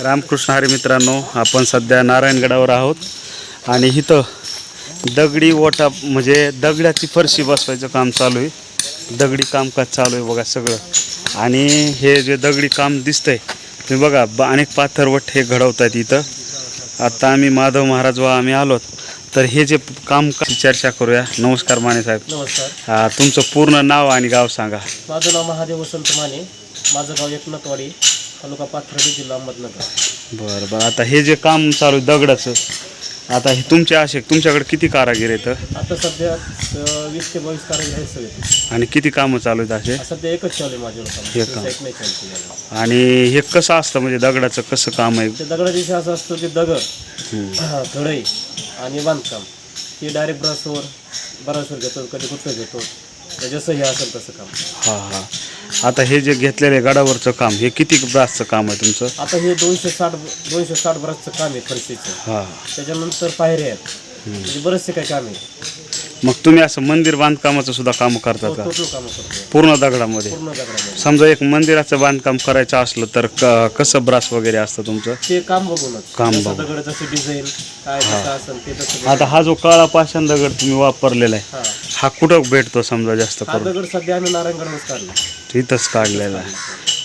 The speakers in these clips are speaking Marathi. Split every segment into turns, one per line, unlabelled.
रामकृष्ण हरी मित्रांनो आपण सध्या नारायणगडावर आहोत. आणि इथं दगडी ओटा म्हणजे दगडाची फरशी बसवायचं काम चालू आहे. दगडी कामकाज चालू आहे बघा सगळं. आणि हे जे दगडी काम दिसतंय तुम्ही बघा ब- अनेक पाथरवट हे घडवत आहेत इथं. आता आम्ही माधव महाराज व आम्ही आलोत. तर हे जे काम चर्चा करूया. नमस्कार माने साहेब.
नमस्कार.
हा, तुमचं पूर्ण नाव आणि गाव सांगा.
माझं नाव महादेव वसंत माने. माझं गाव एकनाथवाडी तालुका पाथर्डी जिल्हा अहमदनगर.
बरं बरं. आता हे जे काम चालू आहे दगडाचं आता हे तुमचे असे तुमच्याकडे किती कारागीर आहेत?
आता सध्या अं, वीस ते बावीस कारागीर आहेत सगळे.
आणि किती कामं चालू आहेत असे?
सध्या एकच चालू आहे माझ्या लोकांना.
काम.
दुसरं एक नाही चालू केलेलं.
आणि हे कसं असतं म्हणजे दगडाचं कसं काम आहे?
ते दगडा दिवशी असं असतं की दगड
हम्म.
घडई आणि बांधकाम. हे डायरेक्ट ब्रशवर ब्रशवर घेतो कधी कुठं घेतो. तर जसं हे असेल तसं काम.
हा हा. आता हे जे घेतलेले गडावरचं काम हे किती ब्रासचं काम आहे तुमचं?
आता हे दोनशे साठ दोनशे साठ ब्रशचं काम आहे फरशीचं.
हा.
त्याच्यानंतर पायऱ्या आहेत. म्हणजे बरेचसे काही काम आहे.
मग तुम्ही असं मंदिर बांधकामाचं सुद्धा काम करता का?
टोटल कामं करतो.
पूर्ण दगडामध्ये?
पूर्ण दगडामध्ये.
समजा एक मंदिराचं बांधकाम करायचं असलं तर क- कसं ब्रास वगैरे असतं तुमचं?
ते काम बघूनच.
काम
जसं
बघून.
दगड जसं डिझाईन काय कसं असेल ते तसं
आता हा जो काळा पाषाण दगड तुम्ही वापरलेला आहे
हा.
हा कुठं भेटतो समजा जास्त
हा
करून?
दगड सध्या आम्ही नारायणगडच काढला
इथंच काढलेला आहे.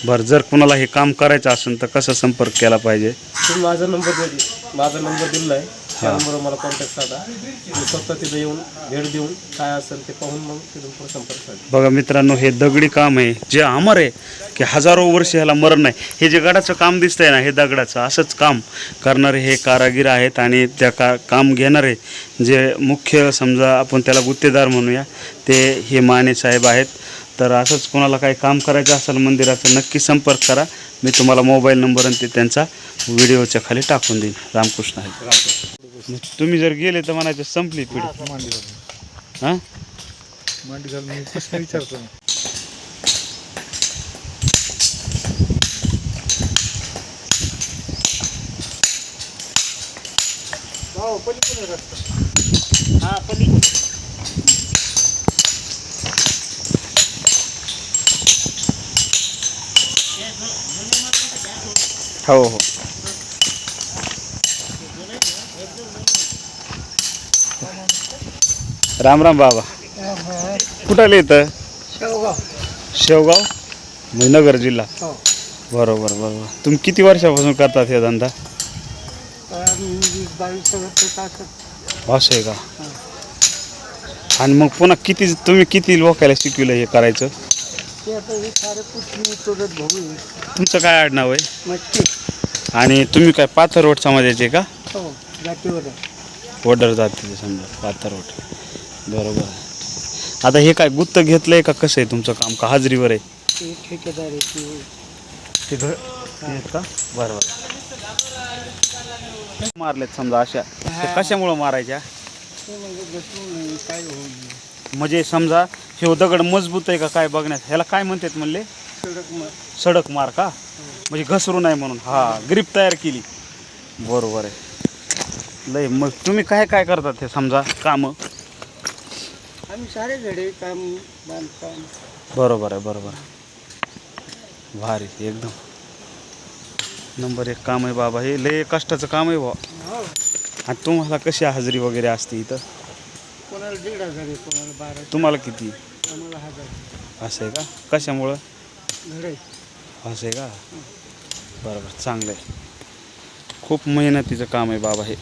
बरं जर कुणाला हे काम करायचं असेल तर कसा संपर्क केला पाहिजे?
तुम्ही माझा नंबर दे माझा नंबर दिला आहे नंबरवर मला कॉन्टॅक्ट साधा. मी स्वतः तिथं येऊन भेट देऊन काय असेल ते पाहून मग तिथून पुढे संपर्क साधा.
बघा मित्रांनो हे दगडी काम आहे. जे अमर आहे की हजारो वर्ष ह्याला मरण नाही. हे जे गडाचं काम दिसतंय ना हे दगडाचं असंच काम करणारे हे कारागीर आहेत आणि त्या का काम घेणारे जे मुख्य समजा आपण त्याला गुत्तेदार म्हणूया ते हे माने साहेब आहेत. तर असंच कोणाला काही काम करायचं असेल मंदिराचं नक्की संपर्क करा. मी तुम्हाला मोबाईल नंबर आणि ते त्यांचा व्हिडिओच्या खाली टाकून देईन. रामकृष्ण आहे तुम्ही जर गेले तर म्हणायचं संपली पिढी. हां
मांडी घालून मी प्रश्न विचारतो.
हो हो. राम राम बाबा. कुठाले येतं शेवगाव. म्हणजे नगर जिल्हा.
हो.
बरोबर बरोबर. तुम्ही किती वर्षापासून करतात हे धंदा? असं आहे का? आणि मग पुन्हा किती तुम्ही किती लोकायला शिकविलं हे करायचं? तुमचं काय आडनाव आहे? आणि तुम्ही काय पाथरवट समाजाचे का? वडर जातीचे समजा पाथरवट बरोबर आहे. आता हे काय गुत्त घेतलंय का कसं आहे तुमचं काम? का हाजरीवर आहे? ते घर ते आहेत का? बरं बरं. मारलेत समजा अशा. कशामुळं मारायच्या? म्हणजे समजा हे दगड मजबूत आहे का काय बघण्यात? ह्याला काय म्हणतात म्हणले? सडक मार. का? म्हणजे घसरू नाही म्हणून. हा ग्रीप तयार केली. बरोबर आहे. लय मग तुम्ही काय काय करतात हे समजा कामं?
आम्ही सारे घडे काम बांधकाम.
बरोबर आहे बरोबर आहे. भारी एकदम. नंबर एक काम आहे बाबा हे लय कष्टाचं काम आहे बा आणि तुम्हाला कशी हजेरी वगैरे असते इथं?
कोणाला दीड हजार आहे कोणाला बारा
तुम्हाला किती?
हजार.
असं आहे का? कशामुळं?
घडे
असं आहे का? बरोबर चांगलं आहे. खूप मेहनतीचं काम आहे बाबा हे.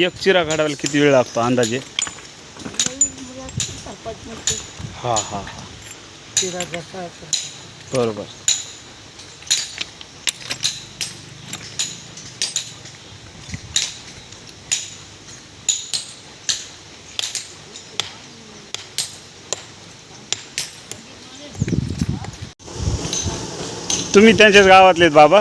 एक चिरा काढायला किती वेळ लागतो अंदाजे? हा हा हा.
तिरा जसा
बरोबर. तुम्ही त्यांच्याच गावातलेत बाबा?